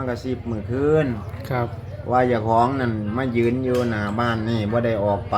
มันก็สิบมือคืนครับ ว่าอย่าของนั่นมายืนอยู่หน้าบ้านนี่บ่ได้ออกไป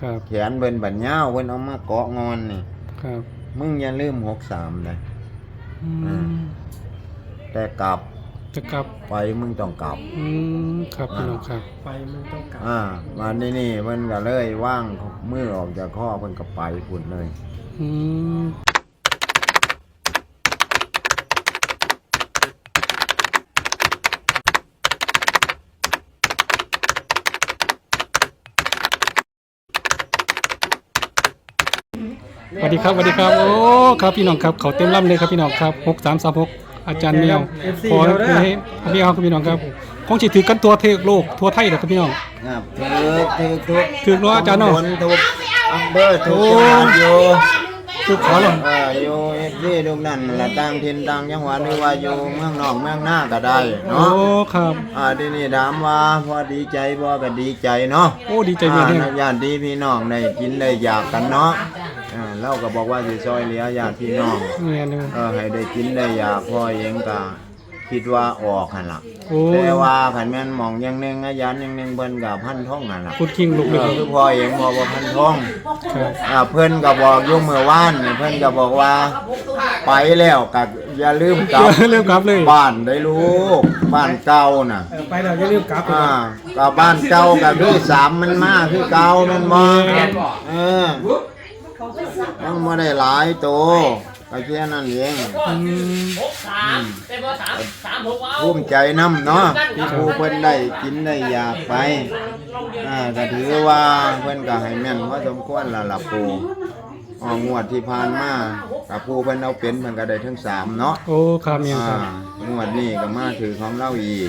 ครับ แขนเบิ่นบัดยาวเพิ่นเอามาเกาะงอนนี่ ครับ มึงอย่าลืม63นะอืมแต่กลับจะกลับ ไปมึงต้องกลับ อืม ครับพี่น้องครับ ไปมันต้องกลับอ่าวันนี้นี่เพิ่นก็เลยว่างมือออกจากข้อเพิ่นก็ไปพุ่นเลย อืม สวัสดีครับสวัสดีครับ โอ้ครับพี่น้องครับเขาเต็มลำเลยครับพี่น้องครับหกสามสามหกอาจารย์เมียวขอให้พี่เอาครับพี่น้องครับคงสิถือกันตัวเทกโลกทั่วไทยนะครับพี่น้อง ครับถูกถูกถูกถูกเนอะอาจารย์เนอะตำบลถูกอำเภอถูกจังหวัดอยู่ถูกขอลงเอออยู่เอฟซีลูกนั่นละต่างถิ่นต่างจังหวัดหรือว่าอยู่เมืองนอกเมืองหน้าก็ได้โอ้เนาะครับ อ่าทีนี้ถามว่าพอดีใจบ่ก็ดีใจเนาะโอ้ดีใจมากเลยอ่าญาติพี่น้องได้กินได้อยากกันเนาะ อ่าเราก็บอกว่าสิซอยเหลือญาติพี่น้องเมียนึงเออให้ได้กินได้อยากพ่อเองก็คิดว่าออกหั่นล่ะโอ้ แต่ว่าขันแม่นหมองอยังหนึงอายันอยังหนึงเพิ่นกับพันท่องนั่นล่ะพูดคิงลูกเอเลยอคือพ่อเองบอกว่าพันท่องครับอ่าเพิ่นก็บอกอยุ่งเมื่อวานนี่เพิ่นก็บอกว่า ไปแล้วก็อย่าลืมกลับเริ่มกลับเลยบ้านได้ลูกบ้านเก่าน่ะเออไปแล้วอย่าลืมกลับอ่าก็บ้านเก่าก็คือสามมันมาคือเก่าแม่นบ่เออ มันบ่ได้หลายโตก็แค่นั้นเองอืมหกสามเป็นเบอร์สามสามหกเอาภูมิใจนํเนาะที่ผู้เพิ่นได้กินได้อยากไปอ่าก็ถือว่าเพิ่นก็ให้แม่นพอสมควรและล่ะปูอ๋องวดที่ผ่านมากับผู้เพิ่นเอาเป็นเพิ่นก็ได้ทั้งสามเนาะโอ้ครับเมียอ่า ครับ งวดนี้ก็มาถือของเราอีก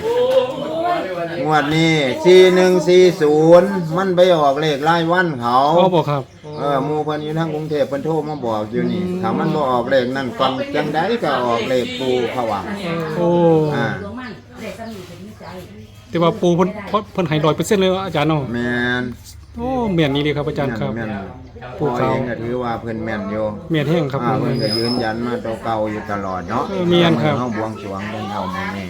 งวดนี้สี่หนึ่งสี่ศูนย์มันไปออกเลขรายวันเขาพ่อบอกครับ เออหมู่เพิ่นอยู่ทางกรุงเทพเพิ่นโทรมาบอกอยู่นี่ถ้ามันบ่ออกเลขนั่นก่อนจังไดก็ออกเลขปูเขาว่า โอ้ อ่า แต่ว่าปูเพิ่นเพิ่นเพิ่นให้ร้อยเปอร์เซ็นต์เลยอาจารย์เนาะแม่นโอ้เมียนนี่เลยครับอาจารย์ครับ แม่นปูพ่ อเขา เองก็ถือว่าเพิ่นแม่นอยู่เมียนแห้งครับอ่าผมเพิ่นก็ยืนยันมาตัวเก่าอยู่ตลอดเนาะเออเมียนครับ เฮาบวงสรวงเพิ่นเฮามื้อนี้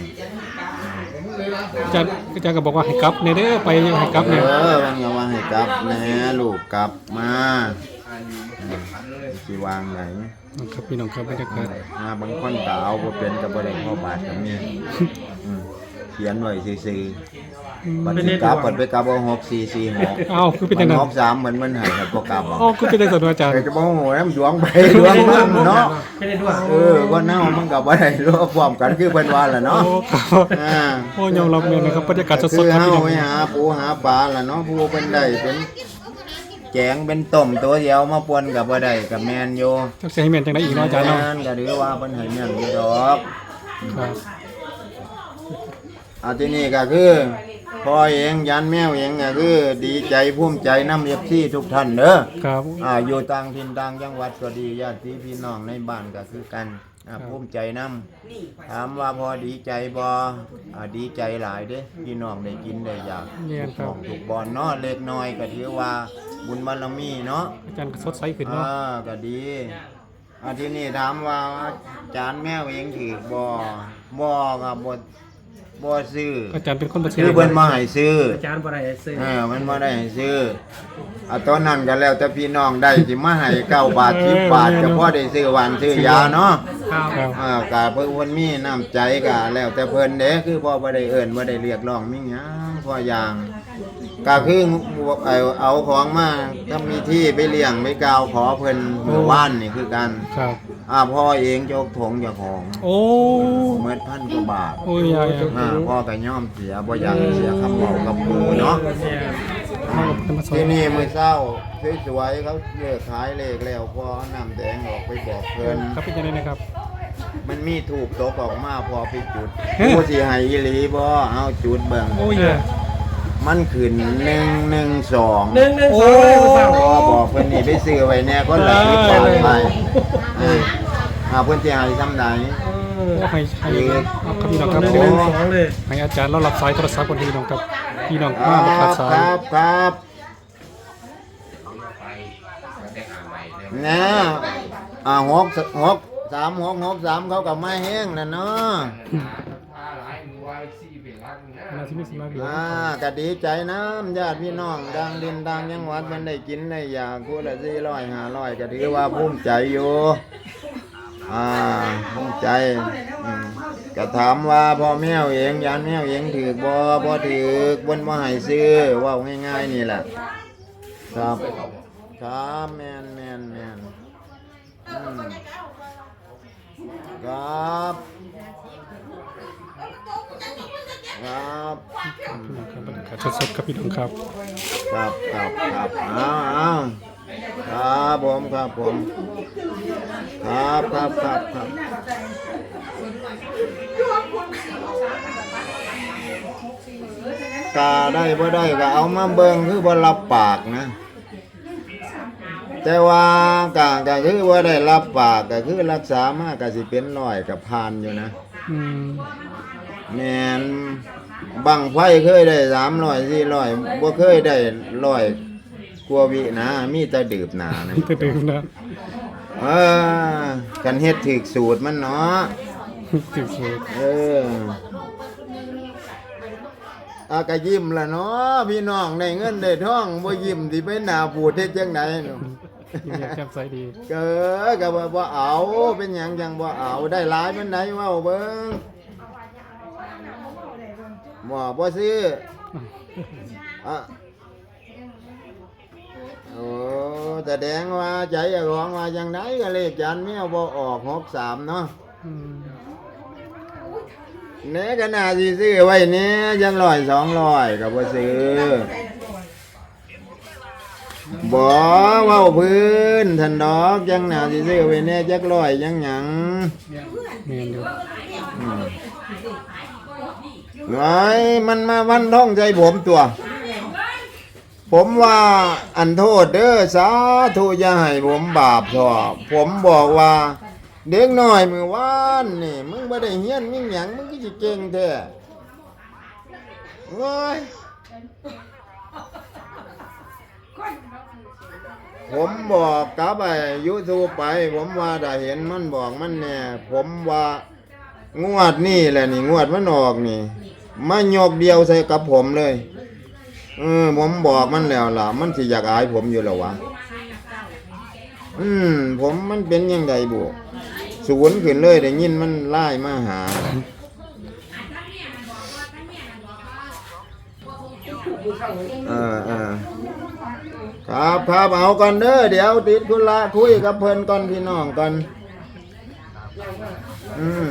อาจารย์อาจารย์ก็บอกว่าให้กลับเนี่ยเด้อไปให้กลับเอเนี่ยอมันก็ว่าให้กลับแหน่ลูกกลับมาอืมสิวางไหนครับพี่น้องครับบรรยากาศอ่าบางคนก็เอาบ่เป็นก็บ่ได้เข้าบาทก็มีอืมเขียนไว้ซื่อๆบัดนี้กลับบัดไปกลับเอา6446เอ้าคือเป็นจังมันั้นน63เหมือนมันให้กับบ่กลับเอาเอ้าคือเป็นจังซั่นวะอาจารย์ แต่จะบ่โหแอมดวงไปดวงมันเนาะไม่ได้ด้วยเออว่าเน่ามันกับว่าได้รู้พร้อมกันคือเพิ่นว่าแหละเนาะโอ้ครับอ่าโอ้ยอมรับเมียนะครับบรรยากาศสคืดอๆครับเฮาพี่น้องไปหาปูหาปลาล่ะเนาะผู้เป็นได้เป็นแกงเป็นต้มตัวเดียวมาปนกับบ่ได้กับแม่นอยู่จักสิให้แม่นจังได๋อีกเนาะอาจารย์เนาะแม่นก็ถือว่าเพิ่นให้แม่นอยู่ดอก ครับ เอาที่นี่ก็คือพ่อเองยันแมวเองก็คือ ดีใจภูมิใจนำเอฟซีทุกท่านเด้อครับอ่าอยู่ต่างถิ่นต่างจังหวัดก็ดีญาติพี่น้องในบ้านก็คือกันอ่าภูมิใจนำถามว่าพอดีใจบ่อ่าดีใจหลายเด้พี่น้องได้กินได้อยากเมียนคขรับองถูกบอลเนาะเล็กน้อยก็ถือว่าบุญบารมีเนาะ อาจารย์ก็สดใสขึ้นเนาะ อ่าก็ดีอาทีนี้ถามว่าจานแมวเองถือบ่บ่ครับบ่ บ่ซื้ออาจารย์เป็นคนบ่คือเพิ่นมาให้ซื้ออาจารย์บ่ได้ซื้อเออมันบ่ได้ให้ซื้ออะตอนนั้นก็แล้วแต่พี่น้องได้สิมาให้9บาท10บาทก็พอได้ซื้อหวานซื้อยาเนาะครับครับเออก็เพิ่นเพิ่นมีน้ำใจก็แล้วแต่เพิ่นเด้คือพ่อบ่ได้เอิ้นบ่ได้เรียกร้องมีหยังพออย่างก็คือเอาเอาของมาถ้ามีที่ไปเลี้ยงไปกล่าวขอเพิ่นเมื่อวานนี่คือกันครับ อ่าพ่อเองยกถงเจ้าของโอ้เมื่อพันกว่าบาทโอ้ยยายอ่าพ่อก็ยอมเสียบ่อยากเสียคำเว้ากับปู่เนาะมาเป็นมาสอที่นนี่มื้อเช้าสวยๆเขาเลิกขายเลขแล้วพอน้ำแดงออกไปบอกเพิ่นครับเป็นจังได๋นะครับ มันมีถูกตกออกมาพอไปจุดเฮ้ยผู้สิให้อีหลีบ่เอาจุดเบิ่งโอ้ย ยายมันขึ้น112หนึ่งหนึ่งสองเลยผู้สาวพอบอกเพิ่นนี่ไปซื้อไว้แน่ก็ละสิบบาทไปอ่าอ่าเพิ่นสิให้ซำใดโอ้ให้ให้เอาครับพี่น้องครับหนึ่งโอ้หนึ่งสองเลยให้อาจารย์เรารับสายโทรศัพท์คนพี่น้องครับพี่น้องคมารับบ่ขาดสาคยรับครับนะอ่าหกหกสามหกหกสามเขากับไม้แห้งน่ะเนาะ นาที่มีสมาเบียอ่าก็ดีใจน้ำญาติพี่น้อง ดังดินดังยังหวัดมันได้กินได้อยากกูละสี่ร้อยห้าร้อยก็ถือว่าภูมิใจอยู่อ่าภูมิใจอืมก็ถามว่าพ่อแม่เองยานแม่เองถือบ่บ่ถือบนบ่ให้ซื้อเว่าง่ายๆนี่แหละครับครับแมนแมนแมนอืมครับ ครับครับบรรยากาศสดๆครับพี่น้องครับครับครับครับอ้าวอ้าวครับผมครับผมครับครับครับครับกาได้บ่ได้ก็เอามาเบิ่งคือบ่รับปากนะ แต่ว่ากาก็คือว่าได้รับปากก็คือรักษามากก็สิเป็นร้อยกับพานอยู่นะ อืม แม่นบังไฟเคยได้สามร้อยสี่ร้อยบ่เคยได้ร้อยกว่าวินะ มีแต่ดื่มหนานะ แต่เดิมนะเออกันเฮ็ดถึกสูตรมันเนาะติดสูตรเอออากะยิ้มละเนาะพี่น้องได้เงินได้ทองบ่ยิ้มสิไปหน้าพูดเฮ็ดจังไดเนาะยิ้มแย้มแจ่มใสดีเกิดก็บ่บ่เอาเป็นหยังจังบ่เอาได้หลายปานใดเว้าเบิ่ง บ่บ่ซื้ออะโอ้แสดงว่าใจเจ้าของว่าจังไดก็เลขจานแมวบ่ออก63เนาะอืมเน่ก็น่าสิซื้อไว้เนี่ยยังร้อยสองร้อยก็บ่ซื้อบ่เว้าพื้นท่านดอกยังน่าสิซื้อไว้เนี่ยจักร้อยยังหยังแม่นอยู่ ไว้มันมาวันท่องใจผมตัว ผมว่าอันโทษเด้อสาธุอย่าให้ผมบาปทอผมบอกว่าเด็กน้อยมือวานนี่มึงบ่ได้เฮียนมึงหยังมึงก็สิเก่งแท้โอ้ยผมบอกกับไอ้ยูทูไป ผมว่าได้เห็นมันบอกมันแน่ผมว่างวดนี่แหละนี่งวดมันออกนี่ มายกเดียวใส่กับผมเลย เออ ผมบอกมันแล้วล่ะ มันสิอยากอายผมอยู่แล้วะ อืม ผมมันเป็นยังไงบุศูนขึ้นเลยได้ยินมันไล่มาหา เออเออครับครับเอาก่อนเด้อเดี๋ยวติดธุระคุยกับเพิ่นก่อนพี่น้องก่อนอืม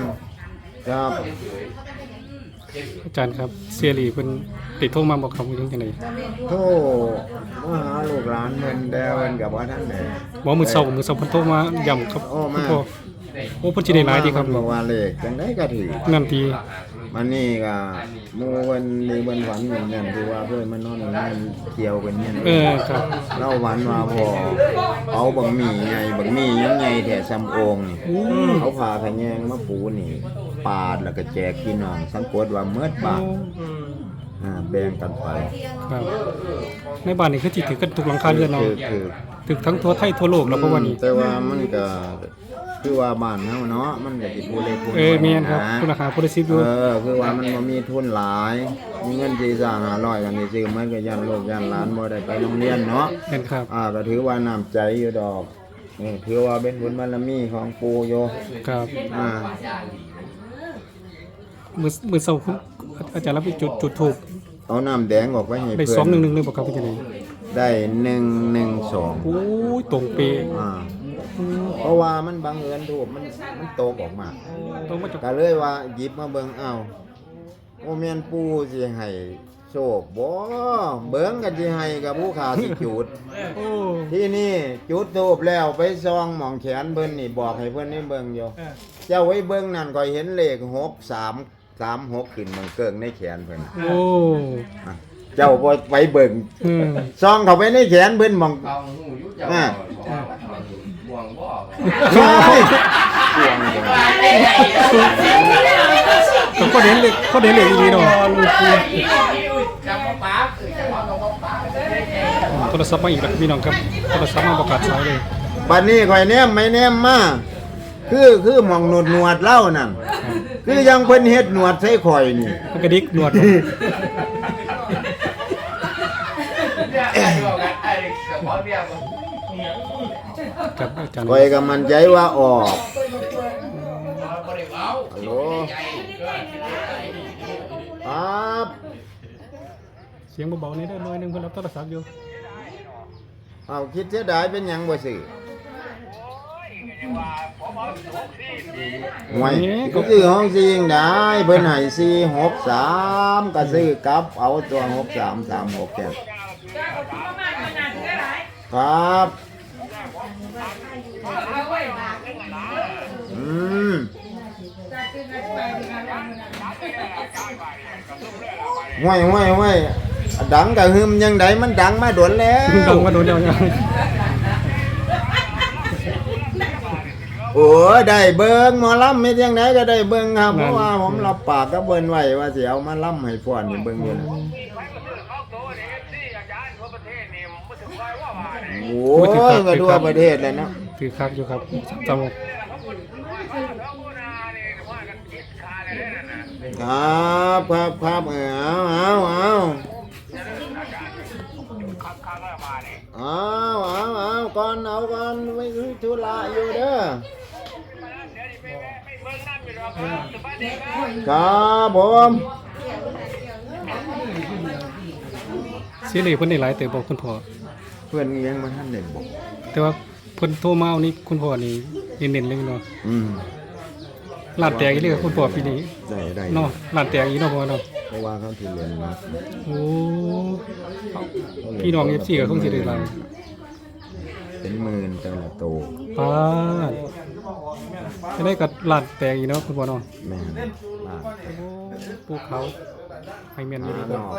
ครับ อาจารย์ครับเสียหลีเพิ่นติดโทรมาบอกคำว่าจังได๋โทษมาหาลูกหลานเพิ่นแต่เพิ่นกับว่าท่านไหนบ่มื้อเช้ามื้อเช้าเพิ่นโทรมาย้ำครับโอ้มาคุณพ่อโอ้เพิ่นสิได้หลายดีครับบอกว่าเลขจังไดก็ถือนั่นทีมันนี่ก็หมู่เพิ่นมีเพิ่นฝันอย่างนั้นที่ว่าเพิ่นมานอนงานเกี่ยวกันเนี่ยเออครับเล่าวันว่าพอเอาบังหมี่ไงบังหมี่ยังไงแถซ้ำโองนี่เอาผ่าขะแยงมาปูนี่ปาดแล้วก็แจกพี่น้องสังกตว่าเมื่อบาทอ่าแบ่งกันไปครับในบ้านนี่คือสิถือกันทุกหลังคาเรือนเนาะคือคือถึกทั้งทั่วไทยทั่วโลกแล้วเพราะว่านี่แต่ว่ามันก็คือว่าบ้านเฮาเนาะมันก็สิผู้เล็กผู้น้เออยอแม่นครับนะคุณราคาผู้ได้สิบอยู่เออคือว่ามันบ่มีทุนหลายมีเงินสิสร้าง500กันนี่ซื้อมันก็ย่านลูกย่านหลานบ่ได้ไปโรงเรียนเนาะแม่นครับอ่าก็ถือว่าน้ำใจอยู่ดอกนี่ถือว่าเป็นบุญบารมีของปู่โยครับอ่า มื้อมื้อเช้าคุณอาจารย์รับไปจุดจุดทูบเอาน้ำแดงออกไปให้ได้เพื่อน211เลยบ่ครับเป็นจังได๋ได้หนึ่งหนึ่งสองโอ้ยตรงเป๊ะอ่าเพราะว่ามันบังเอิญถูกมันมันตกออกมาต้องมาจากก็เลยว่าหยิบมาเบิ่งเอ้าโอเมียนปูสิให้โชคบ่เบิ่งกันสิให้กับผู้ขาสิจุด โอ้ที่นี่จุดทูบแล้วไปซองหมองแขนเพิ่นนี่บอกให้เพิ่นได้เบิ่งอยู่ เจ้าไว้เบิ่งนั่นก็เห็นเลข 6 3 3 6ขึ้นมันเกิงในแขนเพิ่นโอ้อะเจ้าบ่ไปเบิ่งอืมซองเข้าไปในแขนเพิ่นหมอง เอาหูยุจะอ่า ห่วงบ่ว้ายกวงจังก็ก็เด่นเลยก็เด่นเลยอีหลีเนาะจับป้าคือจับป้ากับป้าโทรศัพท์มาอีกแล้วพี่น้องครับโทรศัพท์มาประกาศสายเลยบัดนี้ข่อยแนมไม่แนมมาคือคือหมองหนวดหนวดเล่านั่น คือยังเพิ่นเฮ็ดหนวดใส่ข่อยนี่มันกระดิกหนวดบ่เนี่ยไอ้บอกกันไอ้กระเพาะเนี่ยมันครับอาจารย์ข่อยก็มั่นใจว่าออกบริวารฮัลโหลครับเสียงเบาๆนี่เด้อหน่อยหนึงเพิ่นรับโทรศัพท์อยู่ เอาคิดเสียดายเป็นหยังบ่ซื้อ หวยก็ซื้อห้องซียังได้เพิ่นให้สี่หกสามก็ซื้อกลับเอาตัวหกสามสามหกแก่ครับอืมห้วยห้วยห้วยดังกะหึมยังไดมันดังมาโดนแล้วดังมาโดนแล้วยัง โอ้ยได้เบิ่งหมอลำไม่ยังไดก็ได้เบิ่งครับเพราะว่าผมรับปากกับเบิ่นไว้ว่าสิเอามาลำให้ฟ้อนนี่เบิ่งอยู่นะโอ้ยก็ทั่วประเทศเลยเนาะถือคักอยู่ครับจำครับครับครับเอาเอาเอาเอาเอาเอาก่อนเอาก่อนไม่ธุระอยู่เด้อ ครับผมเสียเลยเพิ่นได้หลายเติบบอกคุณพ่อเพื่อนยังมาท่านเด่นบอกแต่ว่าเพิ่นโทรมาเอานี่คุณพ่อนี่เน้นๆเลยเนาะอืมลาดแตกอีกเลยคุณพ่อปีนี้ได้ได้เนาะลาดแตกอีกเนาะพ่อเนาะเพราะว่าเขาที่เรียนมาโอ้พี่น้อง FC ก็คงสิได้หลายเป็นหมื่นแต่ละโตปาด จะได้กับลาดแตกอีกเนาะคุณพ่อเนาะแม่นลาดโอ้ภูเขาให้แม่นอยู่หาดีนอก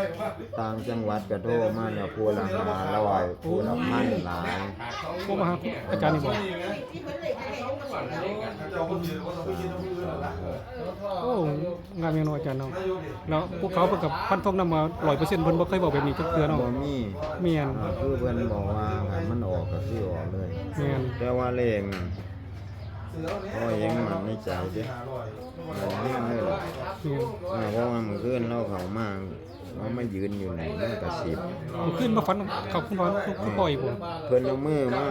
ต่างจังหวัดกระโทรมาเนี่ยผู้ละหาร้อยผู้ละพันหลายโทรมาหาอาจารย์นี่บ่โอ้งานเมนูอาจารย์เนาะแล้วภูเขาเพิ่นกับพันทงนำมา100%เพิ่นบ่เคยบอกแบบนี้จักเทื่อเนาะบ่มีแม่นอ่าคือเพิ่นบอกว่าให้มันออกก็สิออกเลยแม่นแต่ว่าเลขน่ะ โอ้ยยังมันในใจเด้มันนี่เลยล่ะแม่นอ่าเพราะว่ามื้อคืนเราเข้ามาเรามายืนอยู่ไหนมันก็สิบผมขึ้นมาฝันเขาคุณพ่อคุณพ่ออีกบ่เพิ่นเอามือมา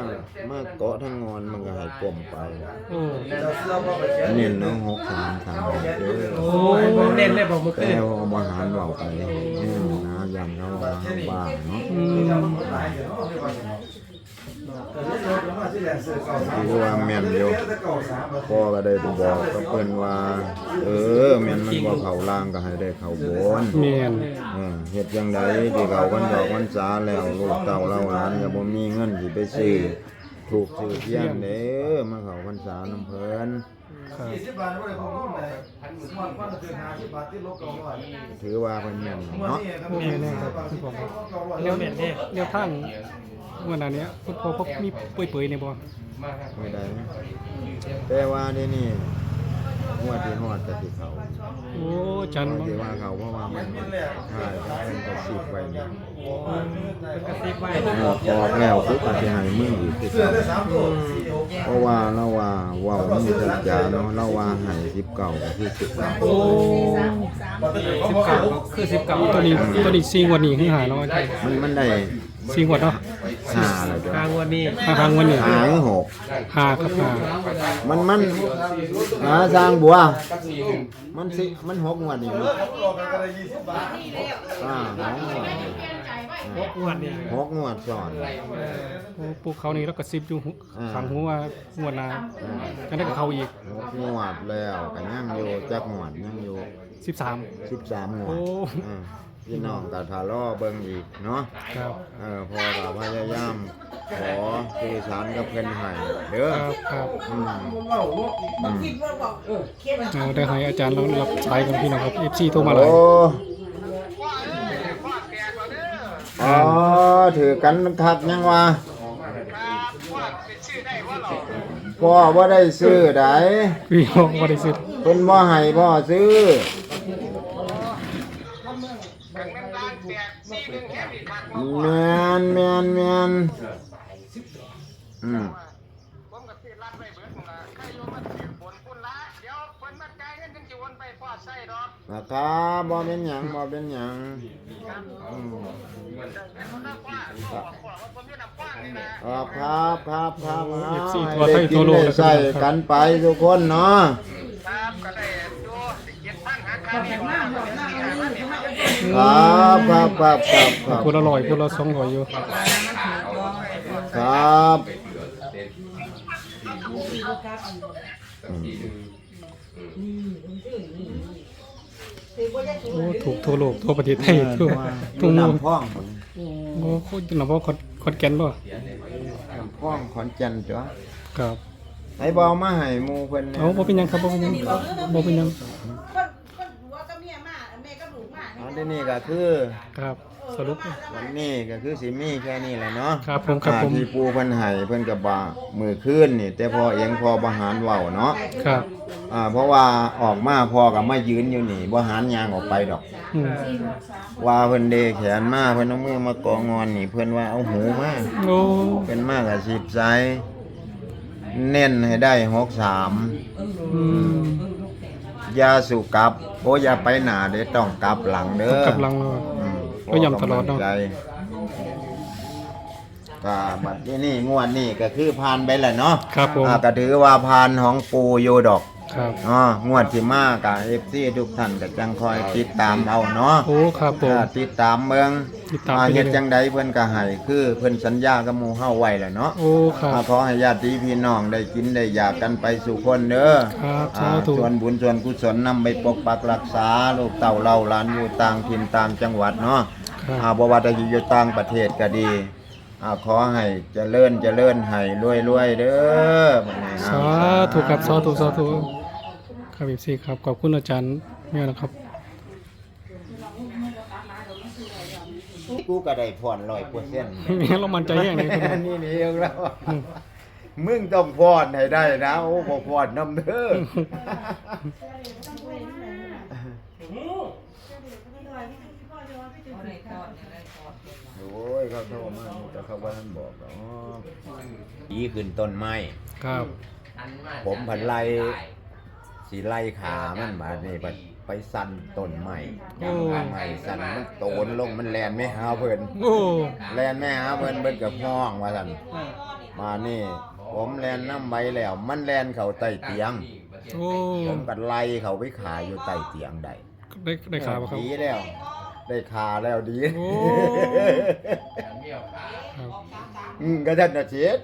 มาเกาะทั้งงอนมันก็ให้กลมไปโอ้เน้นเนาะหกสามสามหกเด้อโอ้ยผมเน้นเลยผมเมื่อแต่คืนว่าบ่หารเว้าไปเนี่ยนะยันเขาว่าเขาบ้าเนาะ อืมคือว่าแม่นอยู่พ่อก็ได้ไปบอกกับเพิ่นว่า เออแม่นมันบ่เข้าล่างก็ให้ได้เข้าบนแม่นเออเฮ็ดจังไดที่เขาวันดอกวันษาแล้วลูกเต้าเราหลานก็บ่มีเงินสิไปซื้อถูกซื้อเทียนเด้อมาเข้าพรรษานำเพิ่นครับสิบบาทไม่ได้ผมรุ่นเลยสมัครว่าจะถึงห้าสิบบาทที่ลบเก่าหน่อยถือว่าเพิ่นแม่นวันเนาะนี้ครับผมสิบบาทที่ลบเก่าหน่อยแนวเนี่ยแนวทาง วันนั้นเนี้ยคุณพ่อพบมีเปื่อยๆในบ่ไม่ได้นะแต่ว่าเดี๋ยวนี้งวดที่ฮอดก็สิเข้าโอ้จันเพบ่ราะที่ว่าเขาเพราะว่ามันใช่เป็นกระสิบไว้เนี่ยกระซิบไว้ออกออกแล้วปุ๊บก็จะให้มืออีกคือเสื้อเก่าได้สามตัวสี่หกเพราะว่าเราว่าเว่ามันมีสัจจาเนาะเราว่าให้สิบเก่าก็คือสิบเก่าโอ้บัตรเติมสิบเขาเก้าเขาคือสิบเก้าตัวนี้ตัวนี้4งวดนี้คือหาเนาะอาจารย์มันมันได้4งวดเนาะ ห้าแล้วจ้ะกลางวันนี้หาทางวันนี้ห้าหรือหกหาครับหามันมันหาสร้างบัว มันสิมันหกงวดนี่มั้ยหลอกกันก็ได้ยี่สิบบาทอ่าหกงวดหกงวดนี่หกงวดซ้อนโอ้ภูเขานี่แล้วก็10อยู่ขังหัวว่างวดหน้าก็ได้กับเขาอีกหกงวดแล้วก็ยังอยู่จักงวดยังอยู่13สิบสามงวโอ้ดอ่า พี่น้องก็ทาล่อเบิ่งอีกเนาะครับเออพ่อก็พยายามขอสื่อสารกับเพิ่นให้เด้อครับครับอืมเล่าลูกอืมเอาได้ให้อาจารย์เรารับสายกันพี่น้องครับ FC โทรมาหลาย โอ้อ๋อถือกันคักยังวะพ่อบ่ได้ซื้อไดพี่น้องบ่ได้ซื้อเพิ่นบ่ให้พ่อซื้อ แมนแมนแมนอืมผมก็สิรัดไว้เบิดนั่นล่ะใครอยู่มันสิบนพุ่นละเดี๋ยวเพิ่นมาจ่ายเงินจังสิวนไปนะครับบ่เป็นหยังบ่เป็นหยังอืมครับครับครับครับเอา FC ให้ทั่วไทยได้กิทั่วนโลกได้เลยครับใส่กันไปทุกคนเนาะ ครับครับครับครับครับคนละร้อยคนละสองร้อยอยู่ครับอืมโอ้ถูกทั่วโลกทั่วประเทศไทยทั่วทั่วโลกน้ำพ่องโอ้โคตรหนบ่คนคนแก่นบ่น้ำพ่องขอนแก่นจ้ะครับให้บเอามาให้หมู่เพิ่นแหน่เอาบ่เป็นหยังครับบ่เป็นหยังบ่เป็นหยัง คนคนหัวก็เมียมาแม่ก็ ลูกมาเอาที่นี่ก็คือ ครับ สรุป วันนี้ก็คือสิมีแค่นี้แหละเนาะครับผมครับผม อ่าที่ปูเพิ่นให้เพิ่นก็บ่ามือคืนนี่ แต่พอเองพอบ่หารเว้าเนาะครับอ่าเพราะว่าออกมาพอก็มายืนอยู่นี่บ่หารยางออกไปดอก อืมว่าเพิ่นเดแขนมาเพิ่นเอามือมากองงอนนี่ เพิ่นว่าเอาหูมาโอ้เป็นมากกับสิบไซเน้นให้ได้หกสามอืมอ ยาสู่กลับโอ้อย่าไปหน้าเด้ต้องกลับหลังเด้อกำลังเลยอืมก็ย้ำตลอดเนาะใจก็บัดนี้นี่งวดนี่ก็คือผ่านไปแหละเนาะครับผม อ่าก็ถือว่าผ่านของปูโยดอก ครับอ๋องวดที่มากับเอฟซีทุกท่านก็จังคอยติดตามเอาเนาะโอ้ครับผม อ่าติดตามเมืองติดตามอ่าไปเรื่เฮ็อยๆดจังใดเพิ่นก็ให้คือเพิ่นสัญญากับหมู่เฮาไว้แหละเนาะ โอ้ครับ อ่าขอให้ญาติพี่น้องได้กินได้อยากกันไปสู่คนเด้อครับอ่าสาธุ ส่วนบุญส่วนกุศลนำไปปกปักรักษาลูกเต่าเล่าหลานอยู่ต่างถิ่นต่างจังหวัดเนาะครับอ่าบ่ว่าจะอยู่ต่างประเทศก็ดีอ่าขอให้เจริญเจริญให้รวยๆเด้อบัดนี้สาธุครับสาธุสาธุ ครับอีซี่ครับ ขอบคุณอาจารย์แม่นะครับ กูก็ได้ผ่อน100%แม่เรามั่นใจอย่างนี้ครับนี่นี่เองแล้ว มึงต้องพอดให้ได้นะ โอ้บ่พอดน้ำเด้อโอ้ยเขาโทรมาแต่เขาว่าท่านบอกแล้วยีขึ้นต้นไม้ครับ ผมผันไล่ สีไล่ขามันบาดนี่ไปไปสั่นต้นไม้โอ้ไม้สั่นมันโตนลงมันแลนไม่หาเพิ่นโอ้ แลนไม่หาเพิ่นเพิ่นกับห้องว่าสั่นมานี่ ผมแลนน้ำไว้แล้ว มันแลนเข้าใต้เตียงโอ้ผมก็ไล่เขาไปขาอยู่ใต้เตียงได้ได้ได้ข่าวปะครับ ดีแล้ว ได้ขาแล้วดีโอ้ ครับ อืมก็ท่านน่ะเสียด